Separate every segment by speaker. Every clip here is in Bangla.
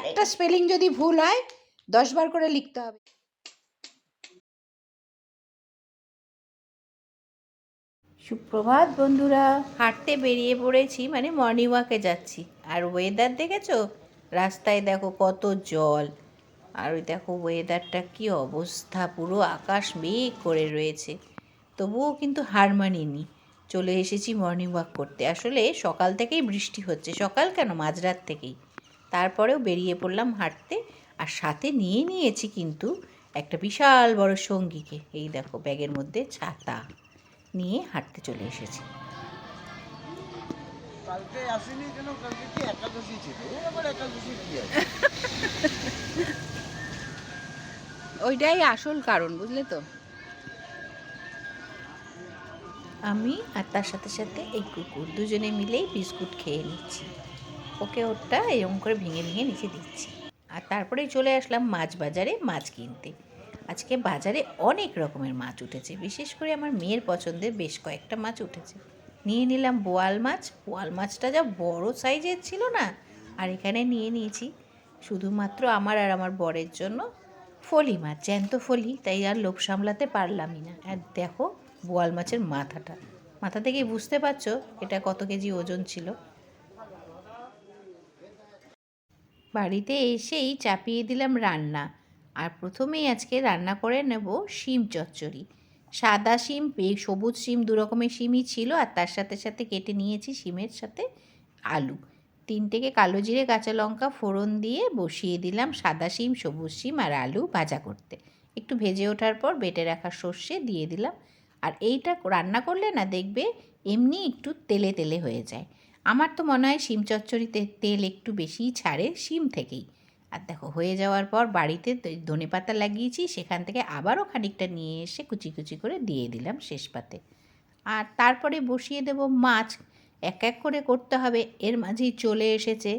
Speaker 1: একটা স্পেলিং যদি ভুল হয় দশবার করে লিখতে হবে। সুপ্রভাত বন্ধুরা। হাঁটতে বেরিয়ে পড়েছি মানে মর্নিং ওয়াকে যাচ্ছি। আর ওয়েদার দেখেছ? রাস্তায় দেখো কত জল। আর ওই দেখো ওয়েদারটা কি অবস্থা পুরো আকাশ মেঘ করে রয়েছে। তবুও কিন্তু হার মানিনি। চলে এসেছি মর্নিং ওয়াক করতে। আসলে সকাল থেকেই বৃষ্টি হচ্ছে। সকাল কেন? মাঝরাত থেকেই। তারপরেও বেরিয়ে পড়লাম হাঁটতে। আর সাথে নিয়ে নিয়েছি কিন্তু একটা বিশাল বড় সঙ্গীকে। এই দেখো ব্যাগের মধ্যে ছাতা নিয়ে হাঁটতে চলে এসেছি।
Speaker 2: কালকে আসেনি কেন? কালকে কি একাদশী ছিল? এই একাদশী কি আছে?
Speaker 1: ওইটাই আসল কারণ বুঝলে তো? আমি আর তার সাথে সাথে এই কুকুর দুজনে মিলেই বিস্কুট খেয়ে নিচ্ছি। ওকে ওরটা এরকম করে ভেঙে ভেঙে নিচে দিচ্ছি। আর তারপরেই চলে আসলাম মাছ বাজারে মাছ কিনতে। আজকে বাজারে অনেক রকমের মাছ উঠেছে। বিশেষ করে আমার মেয়ের পছন্দের বেশ কয়েকটা মাছ উঠেছে। নিয়ে নিলাম বোয়াল মাছ। বোয়াল মাছটা যা বড় সাইজের ছিল না, আর এখানে নিয়ে নিয়েছি শুধুমাত্র আমার আর আমার বরের জন্য ফলি মাছ, জ্যান্ত ফলি। তাই আর লোভ সামলাতে পারলামই না। আর দেখো বোয়াল মাছের মাথাটা। মাথা থেকেই বুঝতে পারছ এটা কত কেজি ওজন ছিল। বাড়িতে এসেই চাপিয়ে দিলাম রান্না। আর প্রথমেই আজকে রান্না করে নেব শিম চচ্চড়ি। সাদা শিম সবুজ শিম, দু রকমের শিমই ছিল, আর তার সাথে সাথে কেটে নিয়েছি শিমের সাথে আলু। তিনটেকে কালো জিরে, কাঁচা লঙ্কা ফোড়ন দিয়ে বসিয়ে দিলাম সাদা শিম, সবুজ শিম আর আলু ভাজা করতে। একটু ভেজে ওঠার পর বেটে রাখা সর্ষে দিয়ে দিলাম। আর এইটা রান্না করলে না দেখবে এমনি একটু তেলে তেলে হয়ে যায়। আমার তো মনে হয় শিম চচ্চড়িতে তেল একটু বেশিই ছাড়ে, শিম থেকেই। আর দেখো, হয়ে যাওয়ার পর বাড়িতে ধনে পাতা লাগিয়েছি, সেখান থেকে আবারও খানিকটা নিয়ে এসে কুচি কুচি করে দিয়ে দিলাম শেষ পাতে। আর তারপরে বসিয়ে দেব মাছ। এক এক করে করতে হবে, এর মাঝেই চলে এসেছে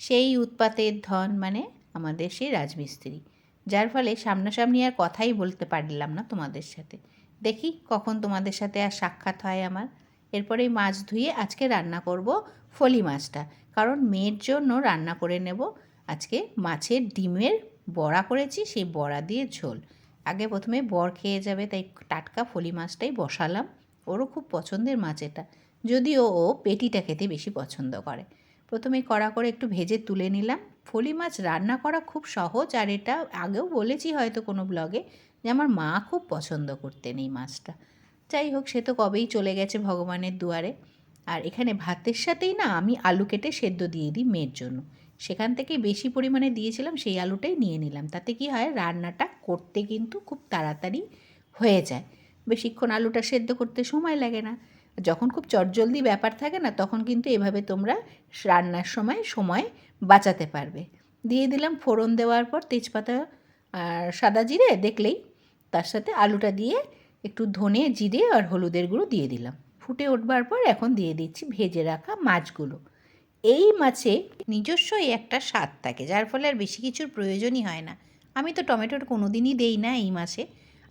Speaker 1: সেই উৎপাতের ধন মানে আমাদের সেই রাজমিস্ত্রি। যার ফলে সামনাসামনি আর কথাই বলতে পারলাম না তোমাদের সাথে। দেখি কখন তোমাদের সাথে আর সাক্ষাৎ হয় আমার। এরপরেই মাছ ধুয়ে আজকে রান্না করব ফলি মাছটা। কারণ মেয়ের জন্য রান্না করে নেব। আজকে মাছের ডিমের বড়া করেছি, সেই বড়া দিয়ে ঝোল। আগে প্রথমে বর খেয়ে যাবে, তাই টাটকা ফলি মাছটাই বসালাম। ওরও খুব পছন্দের মাছ এটা। যদিও ও পেটিটা খেতে বেশি পছন্দ করে। প্রথমে কড়া করে একটু ভেজে তুলে নিলাম। ফলি মাছ রান্না করা খুব সহজ, আর এটা আগেও বলেছি হয়তো কোনো ব্লগে যে আমার মা খুব পছন্দ করতেন এই মাছটা। যাই হোক, সে তো কবেই চলে গেছে ভগবানের দুয়ারে। আর এখানে ভাতের সাথেই না আমি আলু কেটে সেদ্ধ দিয়ে দিই মেয়ের জন্য। সেখান থেকে বেশি পরিমাণে দিয়েছিলাম, সেই আলুটাই নিয়ে নিলাম। তাতে কি হয়, রান্নাটা করতে কিন্তু খুব তাড়াতাড়ি হয়ে যায়। বেশিক্ষণ আলুটা সেদ্ধ করতে সময় লাগে না। যখন খুব চটজলদি ব্যাপার থাকে না, তখন কিন্তু এভাবে তোমরা রান্নার সময় সময় বাঁচাতে পারবে। দিয়ে দিলাম ফোড়ন দেওয়ার পর তেজপাতা আর সাদা জিরে দেখলেই, তার সাথে আলুটা দিয়ে একটু ধনে, জিরে আর হলুদের গুঁড়ো দিয়ে দিলাম। ফুটে উঠবার পর এখন দিয়ে দিচ্ছি ভেজে রাখা মাছগুলো। এই মাছে নিজস্বই একটা স্বাদ থাকে, যার ফলে আর বেশি কিছুর প্রয়োজনই হয় না। আমি তো টমেটোর কোনো দিনই দেই না এই মাছে।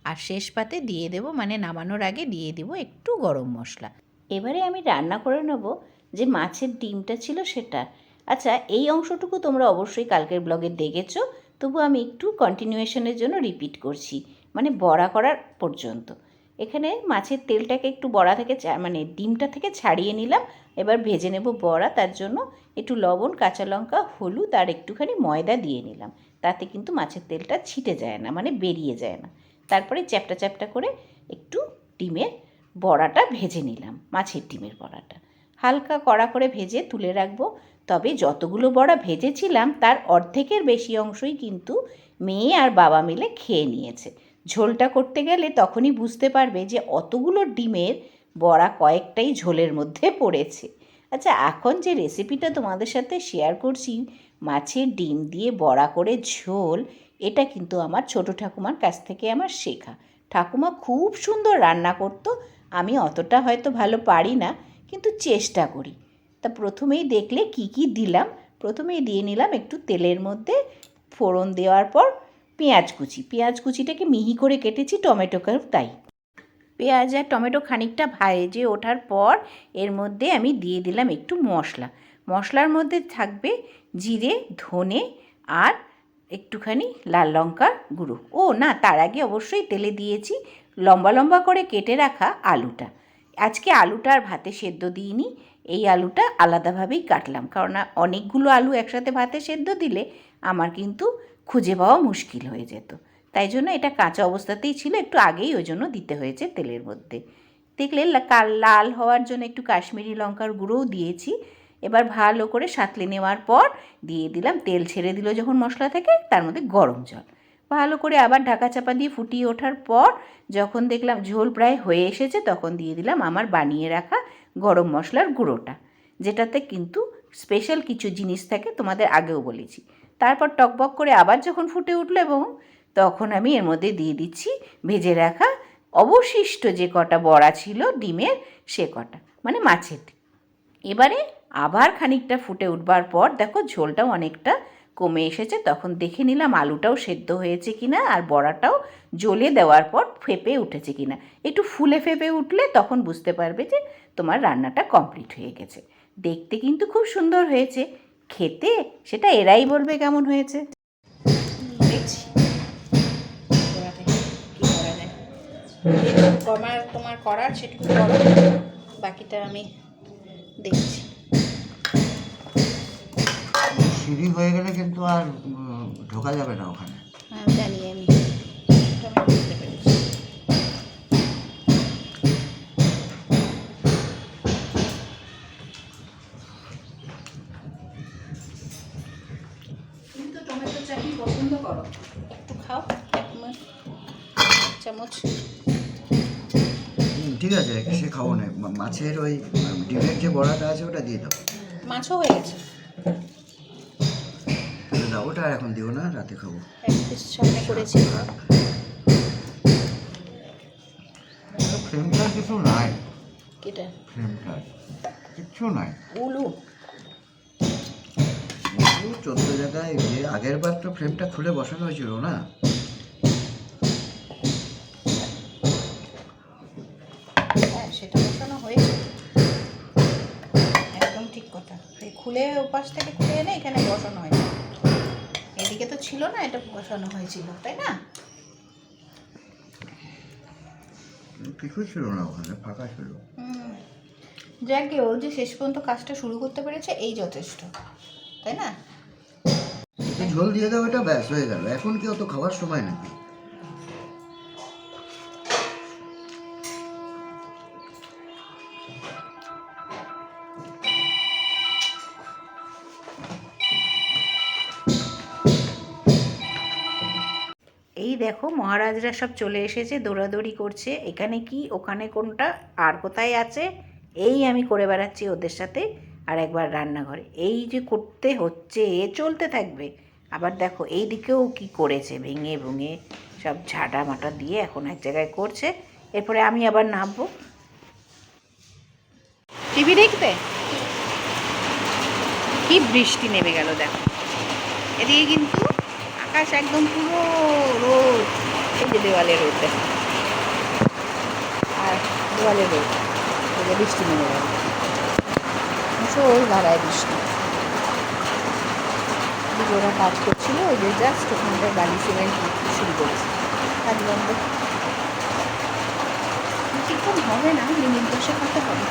Speaker 1: আর শেষ পাতে দিয়ে দেবো মানে নামানোর আগে দিয়ে দেবো একটু গরম মশলা। এবারে আমি রান্না করে নেব যে মাছের ডিমটা ছিল সেটা। আচ্ছা এই অংশটুকু তোমরা অবশ্যই কালকের ব্লগে দেখেছ, তবু আমি একটু কন্টিনিউয়েশনের জন্য রিপিট করছি মানে বড়া করার পর্যন্ত। এখানে মাছের তেলটাকে একটু বড়া থেকে মানে ডিমটা থেকে ছাড়িয়ে নিলাম। এবার ভেজে নেব বড়া, তার জন্য একটু লবণ, কাঁচা লঙ্কা, হলুদ আর একটুখানি ময়দা দিয়ে নিলাম। তাতে কিন্তু মাছের তেলটা ছিটে যায় না মানে বেরিয়ে যায় না। তারপরে চ্যাপটা চ্যাপটা করে একটু ডিমের বড়াটা ভেজে নিলাম, মাছের ডিমের বড়াটা। হালকা কড়া করে ভেজে তুলে রাখব। তবে যতগুলো বড়া ভেজেছিলাম, তার অর্ধেকের বেশি অংশই কিন্তু মেয়ে আর বাবা মিলে খেয়ে নিয়েছে। ঝোলটা করতে গেলে তখনই বুঝতে পারবে যে অতগুলো ডিমের বড়া কয়েকটাই ঝোলের মধ্যে পড়েছে। আচ্ছা এখন যে রেসিপিটা তোমাদের সাথে শেয়ার করছি, মাছের ডিম দিয়ে বড়া করে ঝোল, এটা কিন্তু আমার ছোট ঠাকুমার কাছ থেকে আমার শেখা। ঠাকুমা খুব সুন্দর রান্না করতো, আমি অতটা হয়তো ভালো পারি না, কিন্তু চেষ্টা করি। তা প্রথমেই দেখলে কি কি দিলাম? প্রথমেই দিয়ে নিলাম একটু তেলের মধ্যে ফোড়ন দেওয়ার পর পেঁয়াজ কুচি। পেঁয়াজ কুচিটাকে মিহি করে কেটেছি টমেটোকেও তাই। পেঁয়াজ আর টমেটো খানিকটা ভাজে ওঠার পর এর মধ্যে আমি দিয়ে দিলাম একটু মশলা। মশলার মধ্যে থাকবে জিরে, ধনে আর একটুখানি লাল লঙ্কার গুঁড়ো। ও না, তার আগে অবশ্যই তেলে দিয়েছি লম্বা লম্বা করে কেটে রাখা আলুটা। আজকে আলুটা আর ভাতে সেদ্ধ দিইনি, এই আলুটা আলাদাভাবেই কাটলাম। কারণ অনেকগুলো আলু একসাথে ভাতে সেদ্ধ দিলে আমার কিন্তু খুঁজে পাওয়া মুশকিল হয়ে যেত। তাই জন্য এটা কাঁচা অবস্থাতেই ছিল, একটু আগেই ওই জন্য দিতে হয়েছে তেলের মধ্যে। দেখলে লাল হওয়ার জন্য একটু কাশ্মীরি লঙ্কার গুঁড়োও দিয়েছি। এবার ভালো করে সাঁতলে নেওয়ার পর দিয়ে দিলাম, তেল ছেড়ে দিল যখন মশলা থেকে, তার মধ্যে গরম জল। ভালো করে আবার ঢাকা চাপা দিয়ে ফুটিয়ে ওঠার পর যখন দেখলাম ঝোল প্রায় হয়ে এসেছে, তখন দিয়ে দিলাম আমার বানিয়ে রাখা গরম মশলার গুঁড়োটা, যেটাতে কিন্তু স্পেশাল কিছু জিনিস থাকে তোমাদের আগেও বলেছি। তারপর টকবক করে আবার যখন ফুটে উঠল এবং তখন আমি এর মধ্যে দিয়ে দিচ্ছি ভেজে রাখা অবশিষ্ট যে কটা বড়া ছিল, ডিমের সে কটা মানে মাছের। এবারে আবার খানিকটা ফুটে উঠবার পর দেখো ঝোলটাও অনেকটা কমে এসেছে, তখন দেখে নিলাম আলুটাও সেদ্ধ হয়েছে কিনা আর বড়াটাও জ্বলে দেওয়ার পর ফেপে উঠেছে কিনা। একটু ফুলে ফেপে উঠলে তখন বুঝতে পারবে যে তোমার রান্নাটা কমপ্লিট হয়ে গেছে। দেখতে কিন্তু খুব সুন্দর হয়েছে। খেতে? সেটা এরাই বলবে কেমন হয়েছে? দেখছি। করা করা যায়। তোমার তোমার করার সেটুকু করো। বাকিটা আমি দেখছি।
Speaker 2: সিঁড়ি হয়ে গেলে কিন্তু আর ঢোকা যাবে না ওখানে।
Speaker 1: হ্যাঁ জানি আমি। করো। একটু খাও চামচ।
Speaker 2: ঠিক আছে সে খাব না। মাছের ওই ডিমের যে বড়াটা আছে ওটা দিয়ে দাও।
Speaker 1: মাছও হয়ে গেছে।
Speaker 2: দাও ওটা এখন দিও না রাতে খাব।
Speaker 1: এক সামনে করেছি।
Speaker 2: ফ্রেমটা কিছু নাই।
Speaker 1: কেটা?
Speaker 2: ফ্রেমটা কিচ্ছু নাই।
Speaker 1: উলু।
Speaker 2: চোদ্দ জায়গায় যে আগের বার তো ফ্রেমটা খুলে বসানো হয়েছিল না?
Speaker 1: হ্যাঁ সেটা বসানো হয়েছে। একদম ঠিক কথা। এই খুলে ওপাশ থেকে খুলে এনে এখানে বসানো হয়েছে। এদিকে তো ছিল না এটা বসানো হয়েছিল তাই না?
Speaker 2: কিছু ছিল না ওখানে ফাঁকা ছিল।
Speaker 1: যাকে ও যে শেষ পর্যন্ত কাজটা শুরু করতে পেরেছে এই যথেষ্ট। তাই না?
Speaker 2: ঝোল দিয়ে দাও, এটা ব্যাস, হয়ে গেল। এখন কি অত খাওয়ার সময় নাকি?
Speaker 1: এই দেখো, মহারাজরা সব চলে এসেছে, দৌড়াদৌড়ি করছে। এখানে কি, ওখানে কোনটা, আর কোথায় আছে? এই আমি করে বেড়াচ্ছি ওদের সাথে, আর একবার রান্নাঘরে। এই যে করতে হচ্ছে, এ চলতে থাকবে। আবার দেখো এই দিকেও কি করেছে, ভেঙে ভুঙে সব ঝাঁটা মাটা দিয়ে এখন এক জায়গায় করছে। এরপরে আমি আবার নামবো। টিভি দেখতে? কি বৃষ্টি নেমে গেল, দেখো। এদিকে কিন্তু আকাশ একদম পুরো রোদ। এই যে দেওয়ালে রোদ, দেখো। আর দেওয়ালে রোদ বৃষ্টি নেমে গেল। ধারায় বৃষ্টি। ওরা কাজ করছিল, ওই যে জাস্ট ওখানটায় বালি সিমেন্ট মাখতে শুরু করেছে। কাজ বন্ধ। কিছুক্ষণ হবে না মিনিট দশে খাতে হবে।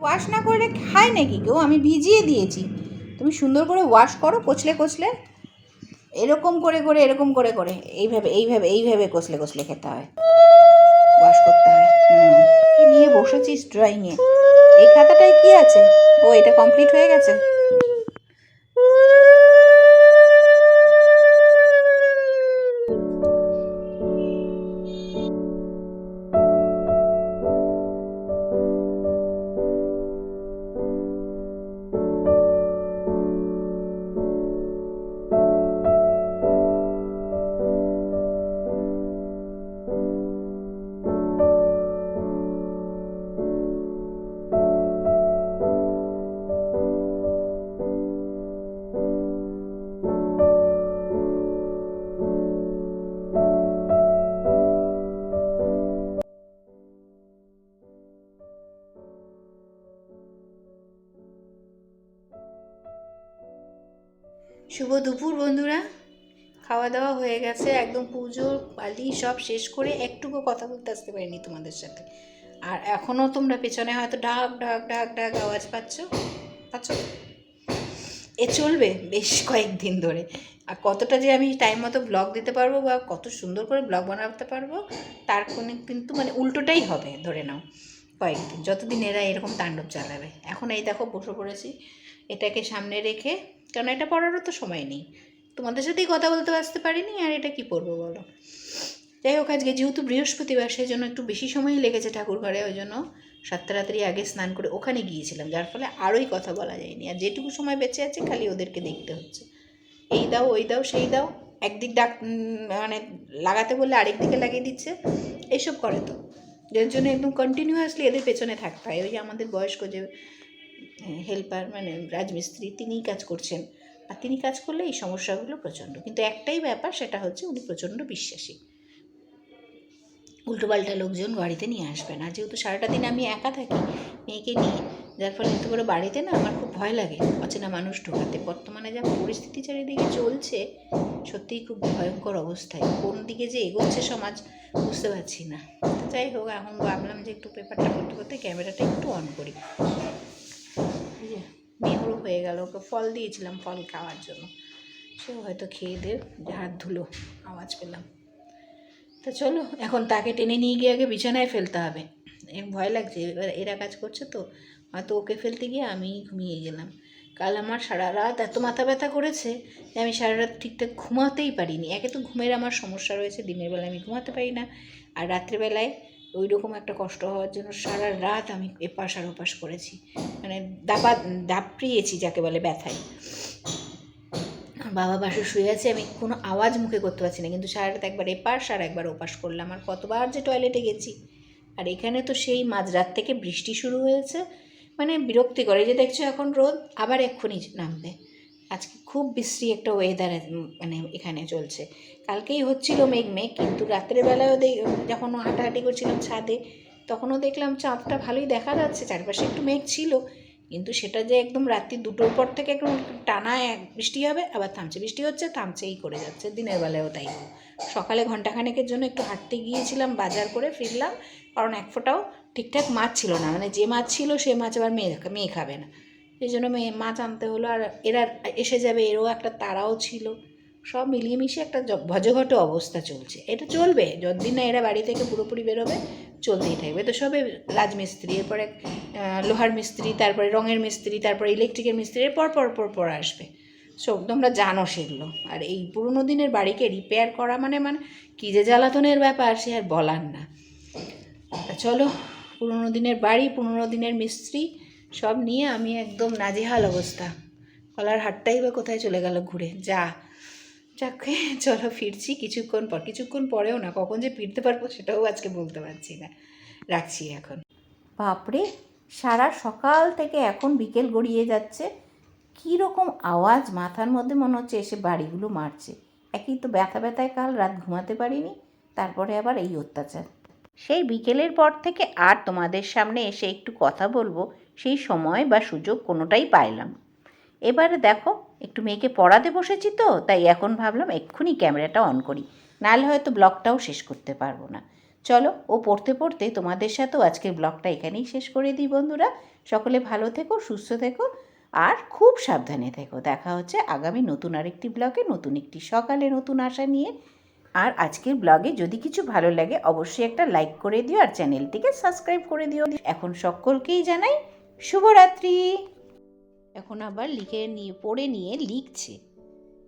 Speaker 1: ওয়াশ না করলে খায় নাকি কেউ? আমি ভিজিয়ে দিয়েছি। তুমি সুন্দর করে ওয়াশ করো, কচলে কচলে। এরকম করে করে, এরকম করে করে। এইভাবে এইভাবে এইভাবে কচলে কচলে খেতে হয়। ওয়াশ করতে হয়। নিয়ে বসেছিস ড্রয়িংয়ে এই খাতাটায় কি আছে? ও এটা কমপ্লিট হয়ে গেছে? শুভ দুপুর, বন্ধুরা। খাওয়া দাওয়া হয়ে গেছে, একদম পুজো পালি সব শেষ করে একটুকু কথা বলতে আসতে পারিনি তোমাদের সাথে। আর এখনও তোমরা পেছনে হয়তো ডাক ডাক ডাক ডাক আওয়াজ পাচ্ছ। পাচ্ছ? এ চলবে বেশ কয়েকদিন ধরে। আর কতটা যে আমি টাইম মতো ব্লগ দিতে পারব বা কত সুন্দর করে ব্লগ বানাতে পারব, তার কোনো কিন্তু মানে উল্টোটাই হবে, ধরে নাও, কয়েকদিন। যতদিন এরা এরকম তাণ্ডব চালাবে। এখন এই দেখো, বসে পড়েছি। এটাকে সামনে রেখে কারণ এটা পড়ারও তো সময় নেই। তোমাদের সাথেই কথা বলতে আসতে পারিনি, আর এটা কি পড়ব বলো? যাই হোক, আজকে যেহেতু বৃহস্পতিবার সেই জন্য একটু বেশি সময়ই লেগেছে ঠাকুর ঘরে, ওই জন্য সাতটা রাত্রি আগে স্নান করে ওখানে গিয়েছিলাম। যার ফলে আরোই কথা বলা যায়নি। আর যেটুকু সময় বেঁচে আছে, খালি ওদেরকে দেখতে হচ্ছে। এই দাও, ওই দাও, সেই দাও। একদিক ডাক মানে লাগাতে বললে আরেক দিকে লাগিয়ে দিচ্ছে। এইসব করে তো। যার জন্য একদম কন্টিনিউয়াসলি এদের পেছনে থাকতে হয়। ওই যে আমাদের বয়স্ক যে হেল্পার মানে রাজমিস্ত্রি তিনিই কাজ করছেন। আর তিনি কাজ করলে এই সমস্যাগুলো প্রচণ্ড। কিন্তু একটাই ব্যাপার, সেটা হচ্ছে উনি প্রচণ্ড বিশ্বাসী। উল্টোপাল্টা লোকজন বাড়িতে নিয়ে আসবে না। যেহেতু সারাটা দিন আমি একা থাকি, মেয়েকে নিয়ে, যার ফলে এত বড় বাড়িতে না আমার খুব ভয় লাগে, অচেনা মানুষ ঢোকাতে। বর্তমানে যা পরিস্থিতি চারিদিকে চলছে, সত্যিই খুব ভয়ঙ্কর অবস্থায়। কোন দিকে যে এগোচ্ছে সমাজ বুঝতে পারছি না। যাই হোক, এখন ভাবলাম যে একটু পেপারটা করতে করতে, ক্যামেরাটা একটু অন করি। এই যে মেয়েরও হয়ে গেল। ওকে ফল দিয়েছিলাম ফল খাওয়ার জন্য। সেও হয়তো খেয়ে দে হাত ধুলো, আওয়াজ পেলাম। তো চলো, এখন তাকে টেনে নিয়ে গিয়ে আগে বিছানায় ফেলতে হবে। এর ভয় লাগছে, এবার এরা কাজ করছে তো, হয়তো ওকে ফেলতে গিয়ে আমি ঘুমিয়ে গেলাম। কাল আমার সারা রাত এত মাথা ব্যথা করেছে যে আমি সারা রাত ঠিকঠাক ঘুমাতেই পারিনি। একে তো ঘুমের আমার সমস্যা রয়েছে, দিনের বেলায় আমি ঘুমাতে পারি না। আর রাত্রেবেলায় ওই রকম একটা কষ্ট হওয়ার জন্য সারা রাত আমি এপাশ আর ওপাশ করেছি। মানে দাপা দাপড়িয়েছি যাকে বলে ব্যথায়। বাবা পাশে শুয়ে আছে, আমি কোনো আওয়াজ মুখে করতে পারছি না, কিন্তু সারা রাত একবার এপাশ আর একবার ওপাশ করলাম। আর কতবার যে টয়লেটে গেছি। আর এখানে তো সেই মাঝরাত থেকে বৃষ্টি শুরু হয়েছে। মানে বিরক্তি করে যে দেখছ এখন রোদ, আবার এক্ষুনি নামবে। আজকে খুব বিশ্রী একটা ওয়েদার মানে এখানে চলছে। কালকেই হচ্ছিল মেঘ মেঘ কিন্তু রাত্রেবেলায়ও দেখ যখন হাঁটাহাঁটি করছিলাম ছাদে, তখনও দেখলাম চাঁদটা ভালোই দেখা যাচ্ছে, চারপাশে একটু মেঘ ছিল, কিন্তু সেটা যে একদম রাত্রি দুটোর পর থেকে একদম টানা এক, বৃষ্টি হবে, আবার থামছে। বৃষ্টি হচ্ছে থামছে এই করে যাচ্ছে, দিনের বেলায়ও তাই সকালে ঘন্টাখানেকের জন্য একটু হাঁটতে গিয়েছিলাম, বাজার করে ফিরলাম, কারণ এক ফোঁটাও ঠিকঠাক মাছ ছিল না মানে যে মাছ ছিল সে মাছ আবার মেয়ে মেয়ে খাবে না। সেই জন্য মেয়ে মাছ আনতে হলো আর এরা এসে যাবে, এরও একটা তারাও ছিল। সব মিলিয়ে মিশিয়ে একটা ভজঘট অবস্থা চলছে। এটা চলবে, যতদিন না এরা বাড়ি থেকে পুরোপুরি বেরোবে, চলতেই থাকবে। তো সবে রাজমিস্ত্রি, এরপরে লোহার মিস্ত্রি, তারপরে রঙের মিস্ত্রি, তারপরে ইলেকট্রিকের মিস্ত্রি এরপর পর পর পর আসবে। সব তোমরা জানো সেগুলো। আর এই পুরোনো দিনের বাড়িকে রিপেয়ার করা মানে মানে কী যে জ্বালাতনের ব্যাপার, সে আর বলার না। চলো, পুরোনো দিনের বাড়ি, পুরোনো দিনের মিস্ত্রি সব নিয়ে আমি একদম নাজেহাল অবস্থা। কলার হাটটাই বা কোথায় চলে গেল ঘুরে? যা। যাকে চলো ফিরছি কিছুক্ষণ পর। কিছুক্ষণ পরেও না কখন যে ফিরতে পারব সেটাও আজকে বলতে পারছি না। রাখছি এখন। বাপরে সারা সকাল থেকে এখন বিকেল গড়িয়ে যাচ্ছে। কী রকম আওয়াজ মাথার মধ্যে মনে হচ্ছে এসে বাড়িগুলো মারছে। একই তো ব্যথা ব্যথায় কাল রাত ঘুমাতে পারিনি তারপরে আবার এই অত্যাচার। সেই বিকেলের পর থেকে আর তোমাদের সামনে এসে একটু কথা বলব। সেই সময় বা সুযোগ কোনোটাই পাইলাম। এবারে দেখো, একটু মেয়েকে পড়াতে বসেছি তো, তাই এখন ভাবলাম এক্ষুনি ক্যামেরাটা অন করি। নাহলে হয়তো ব্লগটাও শেষ করতে পারব না। চলো, ও পড়তে পড়তে তোমাদের সাথেও আজকের ব্লগটা এখানেই শেষ করে দিই বন্ধুরা। সকলে ভালো থেকো, সুস্থ থেকো, আর খুব সাবধানে থেকো। দেখা হচ্ছে আগামী নতুন আরেকটি ব্লগে, নতুন একটি সকালে নতুন আশা নিয়ে। আর আজকের ব্লগে যদি কিছু ভালো লাগে, অবশ্যই একটা লাইক করে দিও আর চ্যানেলটিকে সাবস্ক্রাইব করে দিও। এখন সকলকেই জানাই শুভরাত্রি। এখন আবার লিখে নিয়ে পড়ে নিয়ে লিখছে।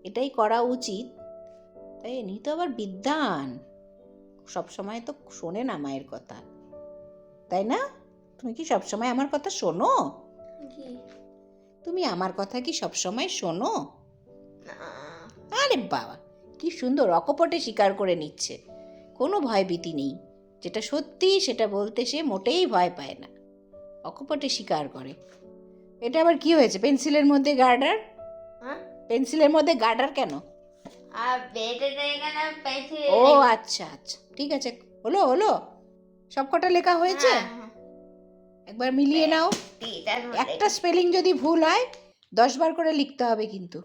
Speaker 1: এটাই করা উচিত। তাই এনি তো আবার বিদ্যান। সব সময় তো শোনে না মায়ের কথা। তাই না? তুমি কি সব সময় আমার কথা শোনো? তুমি আমার কথা কি সব সময় শোনো? আরে বাবা কি সুন্দর অকপটে স্বীকার করে নিচ্ছে। কোনো ভয়ভীতি নেই। যেটা সত্যি সেটা বলতে সে মোটেই ভয় পায় না। অকপটে স্বীকার করে। এটা আবার কি হয়েছে? পেন্সিলের মধ্যে গার্ডার?
Speaker 3: হ্যাঁ?
Speaker 1: পেন্সিলের মধ্যে গার্ডার কেন? ও আচ্ছা আচ্ছা ঠিক আছে। হলো হলো? সব কটা লেখা হয়েছে?
Speaker 3: হ্যাঁ,
Speaker 1: একবার মিলিয়ে নাও। একটা স্পেলিং যদি ভুল হয় দশ বার করে লিখতে হবে কিন্তু।